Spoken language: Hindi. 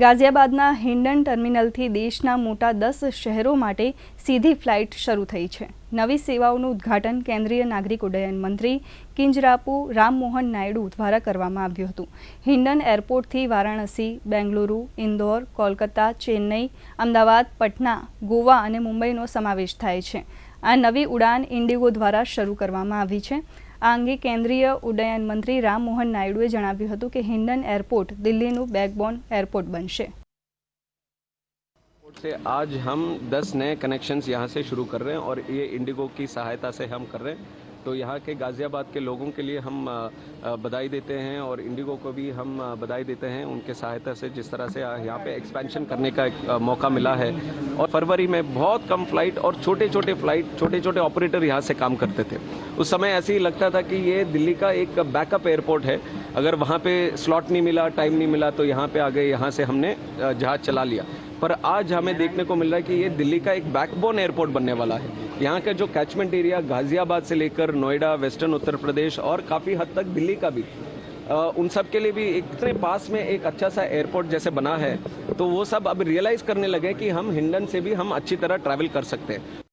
ગાઝિયાબાદના હિન્ડન ટર્મિનલથી દેશના મોટા દસ શહેરો માટે સીધી ફ્લાઇટ શરૂ થઈ છે. નવી સેવાઓનું ઉદ્ઘાટન કેન્દ્રીય નાગરિક ઉડ્ડયન મંત્રી કિંજરાપુ રામમોહન નાયડુ દ્વારા કરવામાં આવ્યું હતું. હિન્ડન એરપોર્ટથી વારાણસી, બેંગલુરુ, ઇન્દોર, કોલકાતા, ચેન્નઈ, અમદાવાદ, પટના, ગોવા અને મુંબઈનો સમાવેશ થાય છે. આ નવી ઉડાન ઇન્ડિગો દ્વારા શરૂ કરવામાં આવી છે. આ અંગે કેન્દ્રીય ઉડ્ડયન મંત્રી રામમોહન નાયડુએ જણાવ્યું હતું કે હિન્ડન એરપોર્ટ દિલ્હીનું બેકબોન એરપોર્ટ બનશે से आज हम 10 नए कनेक्शंस यहाँ से शुरू कर रहे हैं और ये इंडिगो की सहायता से हम कर रहे हैं तो यहाँ के गाज़ियाबाद के लोगों के लिए हम बधाई देते हैं और इंडिगो को भी हम बधाई देते हैं उनके सहायता से जिस तरह से यहाँ पे एक्सपेंशन करने का एक मौका मिला है। और फरवरी में बहुत कम फ़्लाइट और छोटे छोटे फ़्लाइट छोटे छोटे ऑपरेटर यहाँ से काम करते थे। उस समय ऐसे ही लगता था कि ये दिल्ली का एक बैकअप एयरपोर्ट है। अगर वहाँ पे स्लॉट नहीं मिला टाइम नहीं मिला तो यहाँ पे आ गए यहाँ से हमने जहाज़ चला लिया। पर आज हमें देखने को मिल रहा है कि ये दिल्ली का एक बैकबोन एयरपोर्ट बनने वाला है। यहाँ का जो कैचमेंट एरिया गाजियाबाद से लेकर नोएडा वेस्टर्न उत्तर प्रदेश और काफ़ी हद तक दिल्ली का भी उन सब के लिए भी इतने पास में एक अच्छा सा एयरपोर्ट जैसे बना है तो वो सब अब रियलाइज़ करने लगे कि हम हिंडन से भी हम अच्छी तरह ट्रैवल कर सकते हैं।